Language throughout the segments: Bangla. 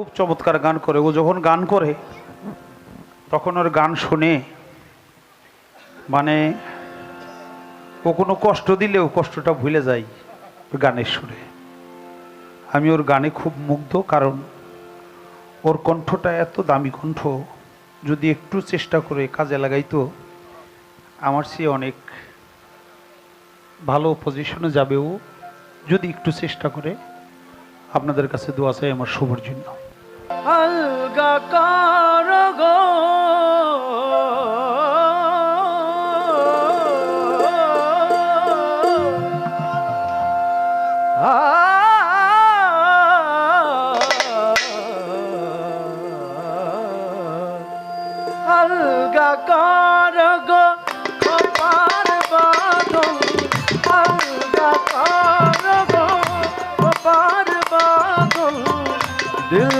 খুব চমৎকার গান করে। ও যখন গান করে, তখন ওর গান শুনে মানে ও কোনো কষ্ট দিলেও কষ্টটা ভুলে ওর গানের সুরে। আমি ওর গানে খুব মুগ্ধ, কারণ ওর কণ্ঠটা এত দামি কণ্ঠ, যদি একটু চেষ্টা করে কাজে লাগাইতো, আমার সে অনেক ভালো পজিশনে যাবে ও। যদি একটু চেষ্টা করে, আপনাদের কাছে দোয়া চাই আমার শুভর জন্য। আলগা কার গো আলগা কার গো কপার दिल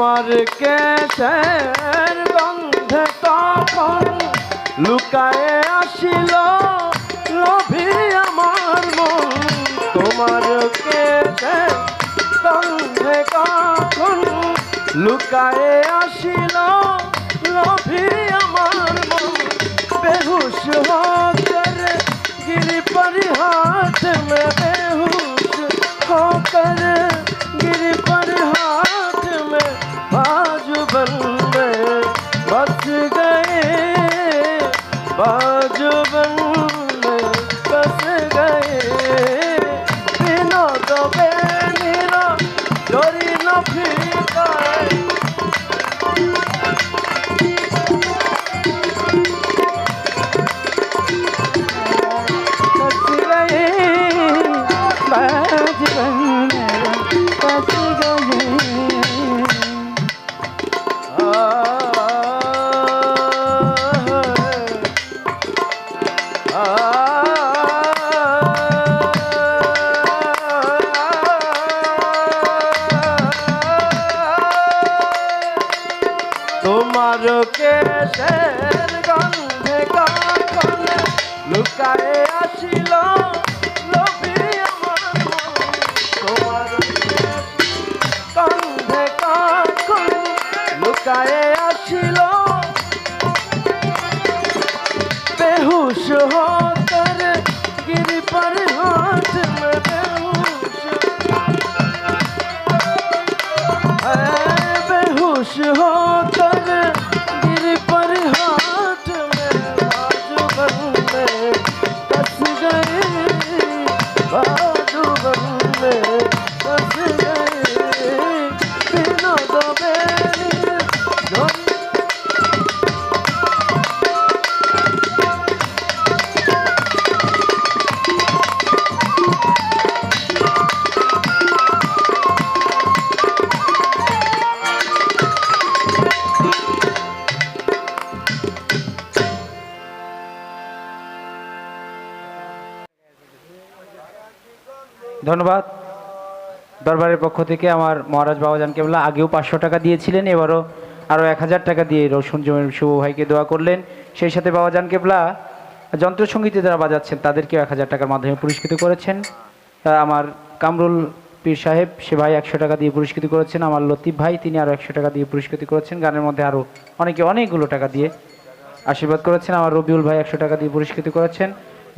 তোমার কেসের গন্ধে তখন লুকায়ে আসিল লভি আমার মন। তোমার কেসের গন্ধে কখন লুকায়ে আসিল লভি আমার মন। বেহুশ হকর গিরি পরিহাত মে বেহুশ হকর তোমার কেশের গন্ধে কাকলে লুকায়ে আসিল লোভি আমার তোমার গন্ধে কাকলে লুকায়ে আসিল। বেহুশ হয় হতে ধন্যবাদ। দরবারের পক্ষ থেকে আমার মহারাজ বাবাজান কেবলা আগেও পাঁচশো টাকা দিয়েছিলেন, এবারও আরও এক হাজার টাকা দিয়ে রসুন জমির শুভ ভাইকে দোয়া করলেন। সেই সাথে বাবাজান কেবলা যন্ত্রসঙ্গীতে যারা বাজাচ্ছেন, তাদেরকেও এক হাজার টাকার মাধ্যমে পুরস্কৃত করেছেন। আমার কামরুল পীর সাহেব, সে ভাই একশো টাকা দিয়ে পুরস্কৃত করেছেন। আমার লতিফ ভাই, তিনি আরও একশো টাকা দিয়ে পুরস্কৃত করেছেন। গানের মধ্যে আরও অনেকে অনেকগুলো টাকা দিয়ে আশীর্বাদ করেছেন। আমার রবিউল ভাই একশো টাকা দিয়ে পুরস্কৃত করেছেন।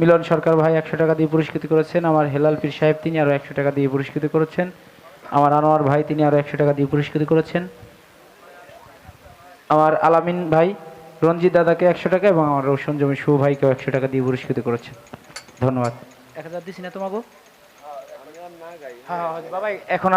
মিলন সরকার ভাই একশো টাকা দিয়ে পুরস্কৃত করেছেন। আমার হেলাল পীর সাহেব তিনি আরও একশো টাকা দিয়ে পুরস্কৃত করেছেন। আমার আনোয়ার ভাই তিনি আরও একশো টাকা দিয়ে পুরস্কৃত করেছেন। আমার আলামিন ভাই রঞ্জিত দাদাকে একশো টাকা এবং আমার রোশন জমি শুভ ভাইকেও একশো টাকা দিয়ে পুরস্কৃত করেছেন। ধন্যবাদ। এক হাজার দিছি না তোমাকে হ্যাঁ হ্যাঁ, বাবা এখন